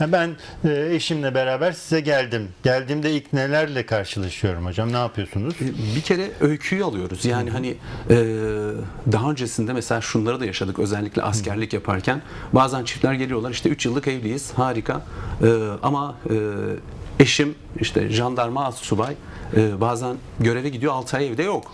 Ben e, eşimle beraber size geldim. Geldiğimde ilk nelerle karşılaşıyorum hocam? Ne yapıyorsunuz? Bir kere öyküyü alıyoruz. Yani hani e, daha öncesinde mesela şunları da yaşadık özellikle askerlik yaparken. Bazen çiftler geliyorlar işte 3 yıllık evliyiz harika E, ama e, eşim işte jandarma az subay e, bazen göreve gidiyor 6 ay evde yok.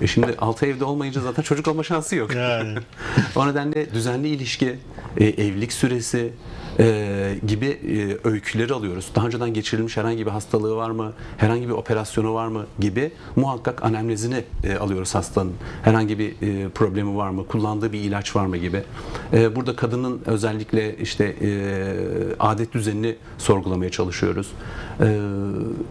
E şimdi 6 ay evde olmayınca zaten çocuk olma şansı yok. Yani. o nedenle düzenli ilişki, e, evlilik süresi e, gibi e, öyküleri alıyoruz. Daha önceden geçirilmiş herhangi bir hastalığı var mı, herhangi bir operasyonu var mı gibi muhakkak anemnezini e, alıyoruz hastanın. Herhangi bir e, problemi var mı, kullandığı bir ilaç var mı gibi. E, burada kadının özellikle işte e, adet düzenini sorgulamaya çalışıyoruz. E,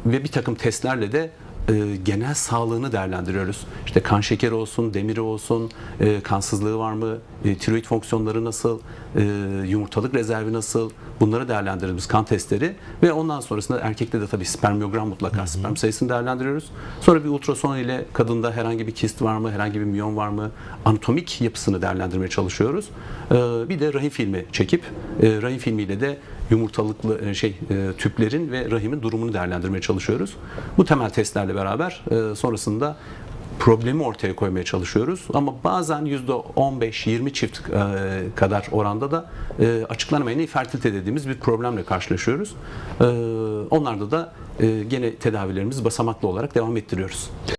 ve bir takım testlerle de e, genel sağlığını değerlendiriyoruz. İşte kan şekeri olsun, demiri olsun, e, kansızlığı var mı, e, tiroid fonksiyonları nasıl, e, yumurtalık rezervi nasıl bunları değerlendiririz kan testleri ve ondan sonrasında erkekte de tabii spermiyogram mutlaka sperm sayısını değerlendiriyoruz. Sonra bir ultrason ile kadında herhangi bir kist var mı, herhangi bir miyon var mı, anatomik yapısını değerlendirmeye çalışıyoruz. E, bir de rahim filmi çekip e, rahim filmiyle de yumurtalıklı e, şey e, tüplerin ve rahimin durumunu değerlendirmeye çalışıyoruz. Bu temel testlerle beraber e, sonrasında problemi ortaya koymaya çalışıyoruz. Ama bazen %15-20 çift kadar oranda da açıklanamayan infertilite dediğimiz bir problemle karşılaşıyoruz. Onlarda da gene tedavilerimizi basamaklı olarak devam ettiriyoruz.